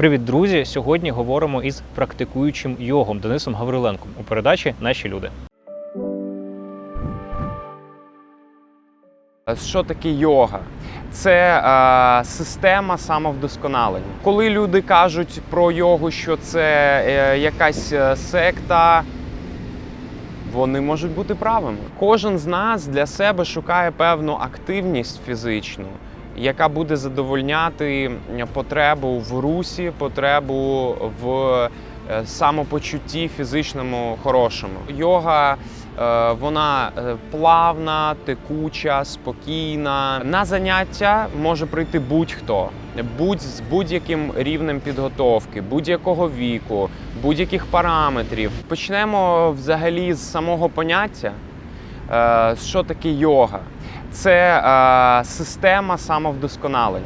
Привіт, друзі! Сьогодні говоримо із практикуючим йогом Денисом Гавриленком у передачі Наші люди. Що таке йога? Це е, система самовдосконалення. Коли люди кажуть про йогу, що це е, якась е, секта, вони можуть бути правими. Кожен з нас для себе шукає певну активність фізичну, яка буде задовольняти потребу в русі, потребу в е, самопочутті фізичному хорошому. Йога е, вона е, плавна, текуча, спокійна. На заняття може прийти будь-хто, будь з будь-яким рівнем підготовки, будь-якого віку, будь-яких параметрів. Почнемо взагалі з самого поняття. Що таке йога? Це е, система самовдосконалення.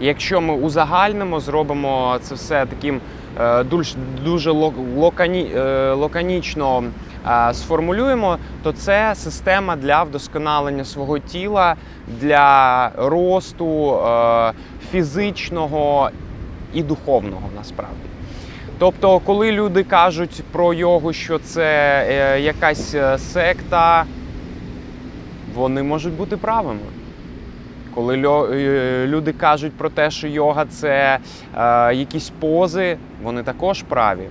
Якщо ми узагальнимо, зробимо це все таким е, дуже, дуже локані, е, лаконічно е, сформулюємо, то це система для вдосконалення свого тіла, для росту е, фізичного і духовного насправді. Тобто, коли люди кажуть про йогу, що це е, якась е, секта, вони можуть бути правими. Коли е, люди кажуть про те, що йога це е, якісь пози, вони також праві.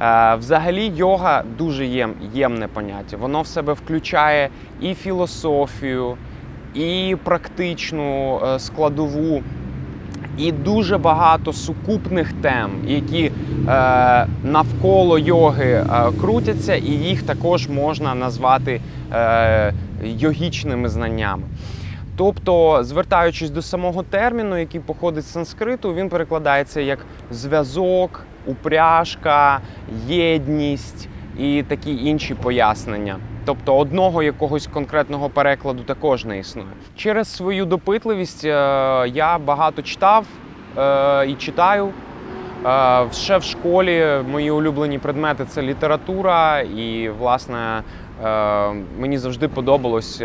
Е, взагалі, йога дуже єм, ємне поняття. Воно в себе включає і філософію, і практичну е, складову, і дуже багато сукупних тем, які е, навколо йоги е, крутяться, і їх також можна назвати е, йогічними знаннями. Тобто, звертаючись до самого терміну, який походить з санскриту, він перекладається як зв'язок, упряжка, єдність і такі інші пояснення. Тобто одного якогось конкретного перекладу також не існує. Через свою допитливість е, я багато читав е, і читаю. Е, Ще в школі мої улюблені предмети це література, і власне мені завжди подобалось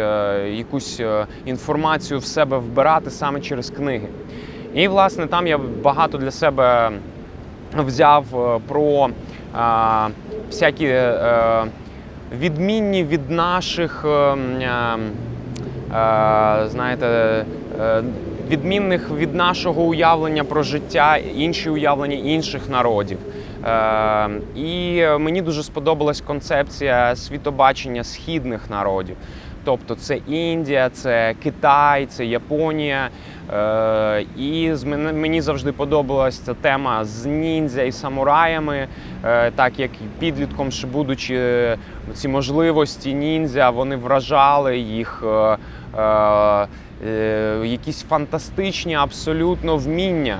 якусь інформацію в себе вбирати саме через книги. І власне там я багато для себе взяв про всякі відмінні від наших, е, м, е, е, знаєте, е, відмінних від нашого уявлення про життя, інші уявлення інших народів. Е, І мені дуже сподобалась концепція світобачення східних народів. Тобто це Індія, це Китай, це Японія. Е, І мені завжди подобалась ця тема з ніндзя і самураями, Е, так як підлітком, ще будучи е, ці можливості ніндзя, вони вражали їх. е, е, е, Якісь фантастичні абсолютно вміння,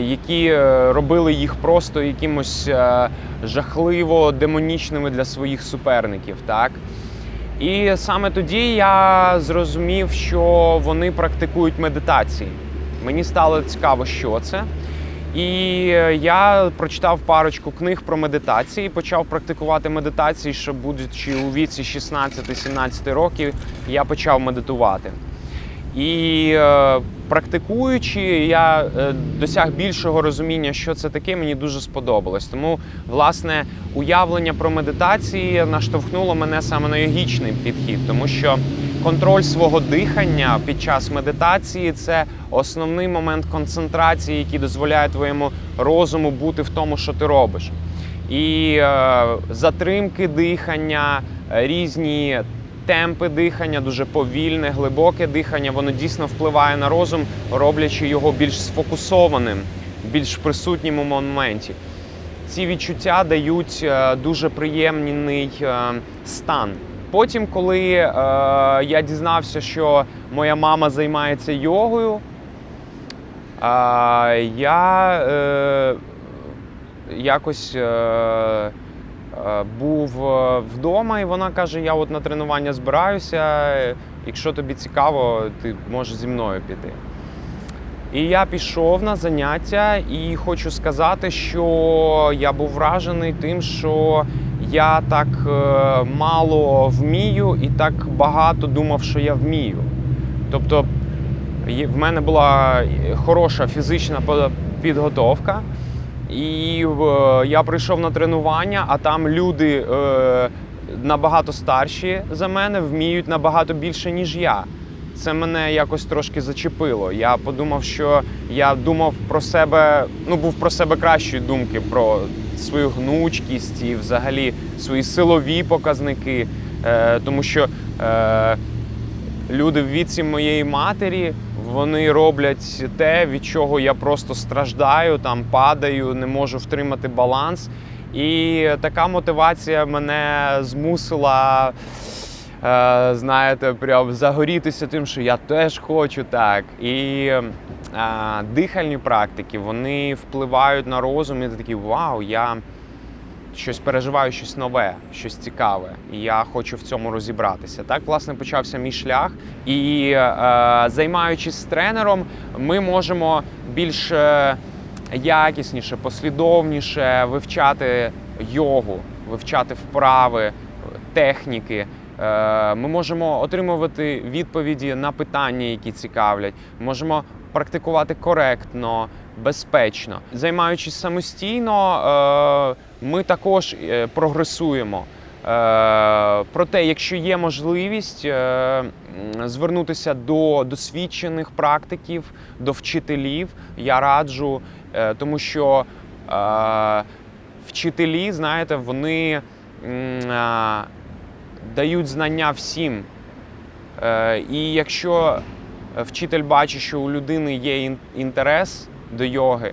які робили їх просто якимось жахливо демонічними для своїх суперників. Так? І саме тоді я зрозумів, що вони практикують медитації. Мені стало цікаво, що це. І я прочитав парочку книг про медитації, почав практикувати медитації, що будучи у віці 16-17 років, я почав медитувати. І е, практикуючи, я е, досяг більшого розуміння, що це таке, мені дуже сподобалось. Тому, власне, уявлення про медитації наштовхнуло мене саме на йогічний підхід, тому що контроль свого дихання під час медитації це основний момент концентрації, який дозволяє твоєму розуму бути в тому, що ти робиш. І е, затримки дихання, е, різні темпи дихання, дуже повільне, глибоке дихання, воно дійсно впливає на розум, роблячи його більш сфокусованим, більш присутнім у моменті. Ці відчуття дають е, дуже приємний е, стан. Потім, коли е, я дізнався, що моя мама займається йогою, е, я е, якось е, був е, вдома, і вона каже: я от на тренування збираюся. е, Якщо тобі цікаво, ти можеш зі мною піти. І я пішов на заняття, і хочу сказати, що я був вражений тим, що я так е, мало вмію і так багато думав, що я вмію. Тобто в мене була хороша фізична підготовка. І е, я прийшов на тренування, а там люди е, набагато старші за мене, вміють набагато більше, ніж я. Це мене якось трошки зачепило. Я подумав, що я думав про себе, ну був про себе кращої думки, про свою гнучкість і взагалі свої силові показники. Е, тому що е, люди в віці моєї матері вони роблять те, від чого я просто страждаю, там падаю, не можу втримати баланс. І така мотивація мене змусила, е, знаєте, прям загорітися тим, що я теж хочу так. І е, дихальні практики вони впливають на розум, і ти такий вау, я щось переживаю, щось нове, щось цікаве, і я хочу в цьому розібратися. Так, власне, почався мій шлях. І е, займаючись тренером, ми можемо більш е, якісніше, послідовніше вивчати йогу, вивчати вправи, техніки. Е, Ми можемо отримувати відповіді на питання, які цікавлять. Можемо практикувати коректно, безпечно. Займаючись самостійно, е, ми також е, прогресуємо. Е, Проте, якщо є можливість звернутися до досвідчених практиків, до вчителів, я раджу, тому що вчителі, знаєте, вони дають знання всім. І якщо вчитель бачить, що у людини є інтерес до йоги,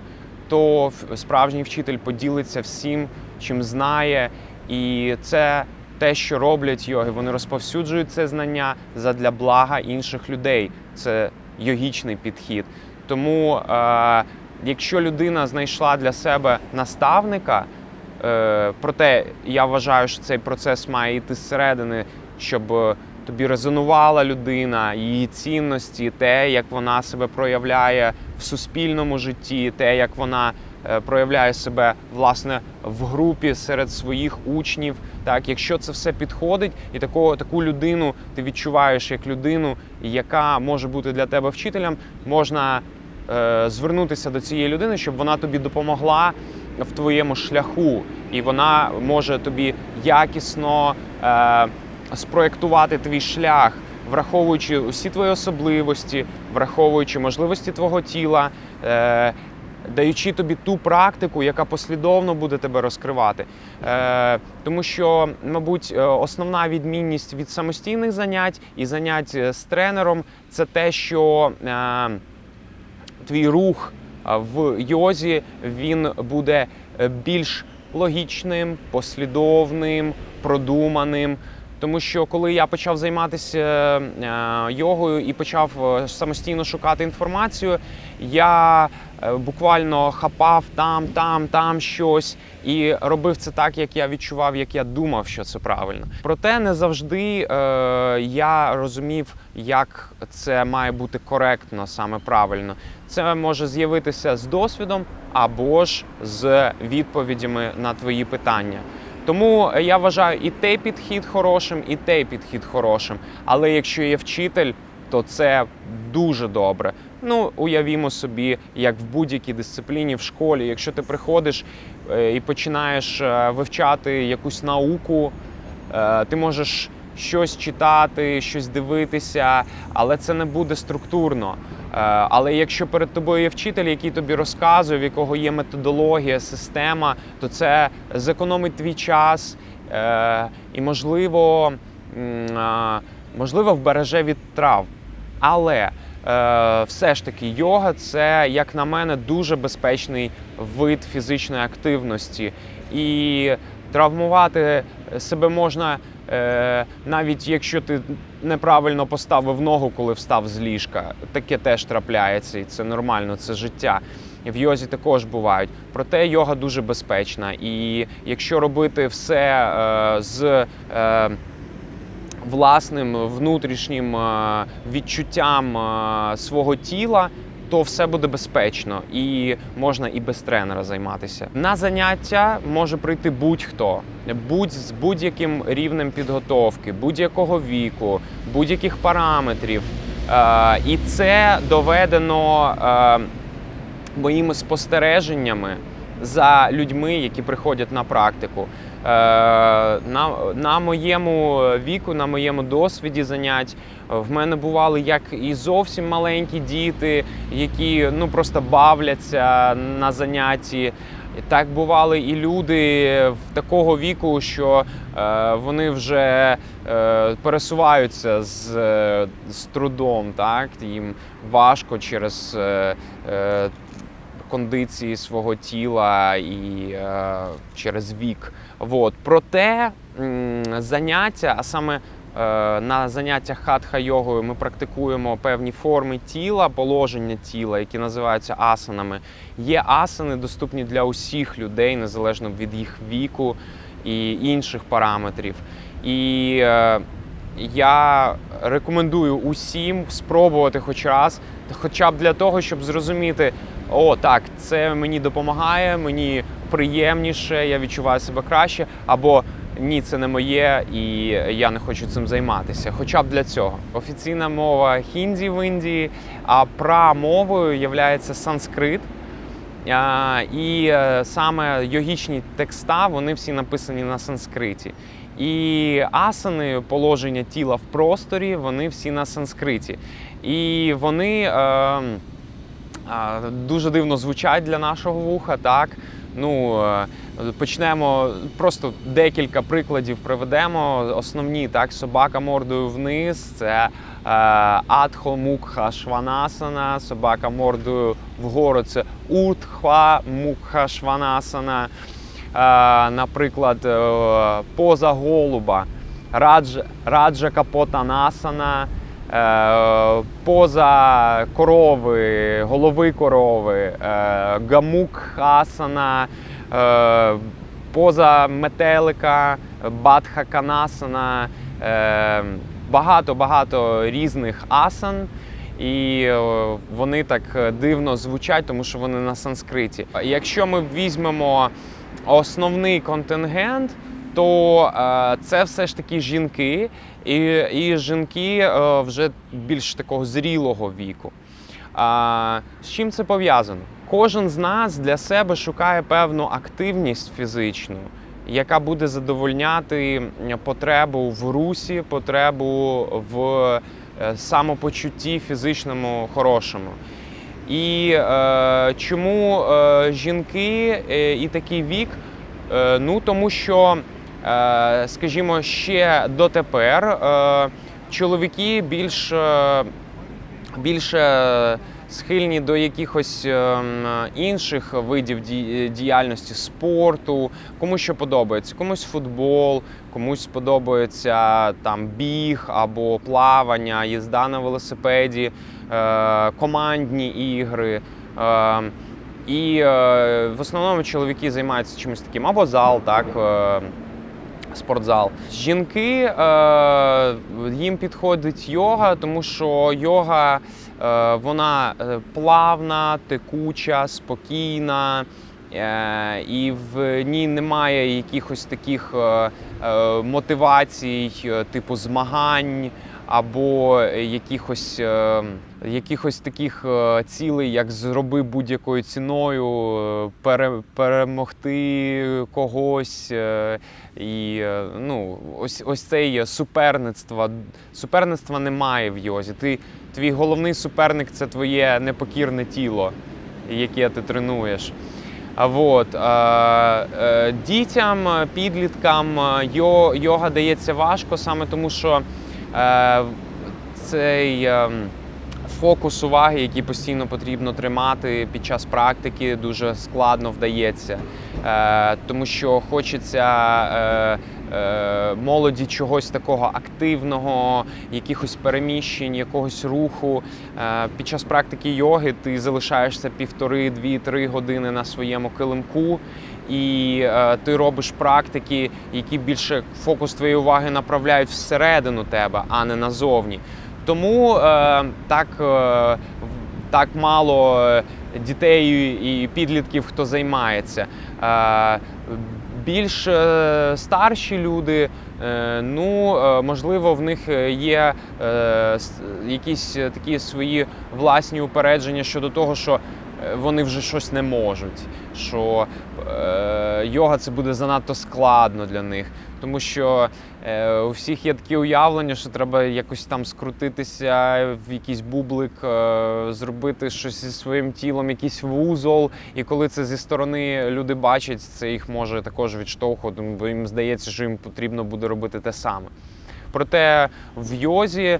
то справжній вчитель поділиться всім, чим знає. І це те, що роблять йоги. Вони розповсюджують це знання задля блага інших людей. Це йогічний підхід. Тому, е, якщо людина знайшла для себе наставника, е, проте я вважаю, що цей процес має йти зсередини, щоб е, тобі резонувала людина, її цінності, те, як вона себе проявляє в суспільному житті, те, як вона е, проявляє себе власне в групі серед своїх учнів. Так, якщо це все підходить, і такого таку людину ти відчуваєш як людину, яка може бути для тебе вчителем, можна е, звернутися до цієї людини, щоб вона тобі допомогла в твоєму шляху, і вона може тобі якісно е, спроектувати твій шлях, враховуючи усі твої особливості, враховуючи можливості твого тіла. Е, Даючи тобі ту практику, яка послідовно буде тебе розкривати. Е, тому що, мабуть, е, основна відмінність від самостійних занять і занять е, з тренером це те, що е, твій рух в йозі він буде е, більш логічним, послідовним, продуманим. Тому що коли я почав займатися е, йогою і почав е, самостійно шукати інформацію, я е, буквально хапав там, там, там щось і робив це так, як я відчував, як я думав, що це правильно. Проте не завжди е, я розумів, як це має бути коректно, саме правильно. Це може з'явитися з досвідом або ж з відповідями на твої питання. Тому я вважаю і той підхід хорошим, і той підхід хорошим. Але якщо є вчитель, то це дуже добре. Ну, уявімо собі, як в будь-якій дисципліні в школі, якщо ти приходиш е, і починаєш е, вивчати якусь науку, е, ти можеш щось читати, щось дивитися, але це не буде структурно. Е, Але якщо перед тобою є вчитель, який тобі розказує, в якого є методологія, система, то це зекономить твій час е, і, можливо, можливо, вбереже від трав. Але е, все ж таки йога це, як на мене, дуже безпечний вид фізичної активності. І травмувати себе можна е, навіть якщо ти неправильно поставив ногу, коли встав з ліжка. Таке теж трапляється, і це нормально, це життя. В йозі також бувають. Проте йога дуже безпечна. І якщо робити все е, з е, власним внутрішнім е, відчуттям е, свого тіла, то все буде безпечно і можна і без тренера займатися. На заняття може прийти будь-хто, будь з будь-яким рівнем підготовки, будь-якого віку, будь-яких параметрів. Е, І це доведено. е, моїми спостереженнями за людьми, які приходять на практику. Е, На, на моєму віку, на моєму досвіді занять в мене бували як і зовсім маленькі діти, які ну просто бавляться на занятті. Так бували і люди в такого віку, що е, вони вже е, пересуваються з, е, з трудом, так їм важко через е, е, кондиції свого тіла і е, через вік. Вот. Проте заняття, а саме е, на заняттях хатха йогою ми практикуємо певні форми тіла, положення тіла, які називаються асанами. Є асани доступні для усіх людей, незалежно від їх віку і інших параметрів. І е, я рекомендую усім спробувати хоч раз, хоча б для того, щоб зрозуміти, о, так, це мені допомагає, мені приємніше, я відчуваю себе краще, або ні, це не моє, і я не хочу цим займатися. Хоча б для цього. Офіційна мова хінді в Індії, а прамовою є санскрит. І е, саме йогічні текста вони всі написані на санскриті. І асани, положення тіла в просторі, вони всі на санскриті. І вони е, е, дуже дивно звучать для нашого вуха. Так? Ну, е, почнемо просто декілька прикладів приведемо. Основні так, собака мордою вниз, це е, Адхо Мукха Шванасана, собака мордою вгору це Утхва Мукха Шванасана. Е, наприклад, поза голуба, Радж, Раджа Капотанасана, поза корови, голови корови, е, Гамукхасана, е, поза метелика, Бадхаканасана, е, багато-багато різних асан. І е, вони так дивно звучать, тому що вони на санскриті. Якщо ми візьмемо основний контингент, то е, це все ж таки жінки, і, і жінки е, вже більш такого зрілого віку. А, з чим це пов'язано? Кожен з нас для себе шукає певну активність фізичну, яка буде задовольняти потребу в русі, потребу в е, самопочутті фізичному хорошому. І е, чому е, жінки е, і такий вік? Е, ну тому що, е, скажімо, ще дотепер е, чоловіки більш, е, більше схильні до якихось е, інших видів діяльності спорту, комусь що подобається, комусь футбол, комусь подобається там біг або плавання, їзда на велосипеді, е, командні ігри. Е, і е, в основному чоловіки займаються чимось таким або зал, так. Спортзал. Жінки е, їм підходить йога, тому що йога е, вона е, плавна, текуча, спокійна, е, і в ній немає якихось таких е, мотивацій, типу змагань або якихось, е, якихось таких е, цілей, як зроби будь-якою ціною, е, пере, перемогти когось. е, І е, ну, ось, ось це є суперництво. Суперництва немає в йозі. Ти, твій головний суперник це твоє непокірне тіло, яке ти тренуєш. А вот, е, е, дітям, е, підліткам е, йо, йога дається важко саме тому, що е, цей е, фокус уваги, який постійно потрібно тримати під час практики, дуже складно вдається. Е, тому що хочеться е, е, молоді чогось такого активного, якихось переміщень, якогось руху. Е, під час практики йоги ти залишаєшся півтори, дві, три години на своєму килимку. І е, ти робиш практики, які більше фокус твоєї уваги направляють всередину тебе, а не назовні. Тому е, так, е, так мало е, дітей і підлітків, хто займається. Е, більш е, старші люди, е, ну можливо, в них є якісь такі свої власні упередження щодо того, що вони вже щось не можуть. Що е, йога це буде занадто складно для них. Тому що е, у всіх є такі уявлення, що треба якось там скрутитися в якийсь бублик, е, зробити щось зі своїм тілом, якийсь вузол. І коли це зі сторони люди бачать, це їх може також відштовхувати, бо їм здається, що їм потрібно буде робити те саме. Проте в йозі е,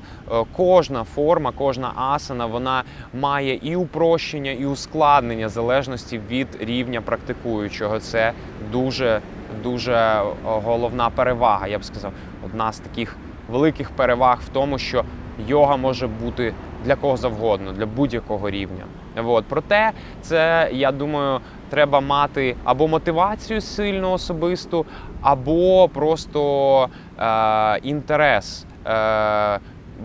кожна форма, кожна асана, вона має і упрощення, і ускладнення залежності від рівня практикуючого. Це дуже дуже е, головна перевага. Я б сказав, одна з таких великих переваг в тому, що йога може бути для кого завгодно, для будь-якого рівня. От. Проте, це я думаю, треба мати або мотивацію сильну особисту, або просто е, інтерес. Е,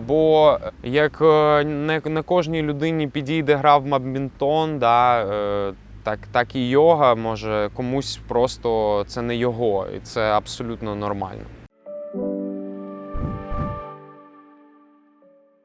Бо як е, не, не кожній людині підійде гра в бадмінтон, да, е, так, так і йога може комусь просто це не його, і це абсолютно нормально.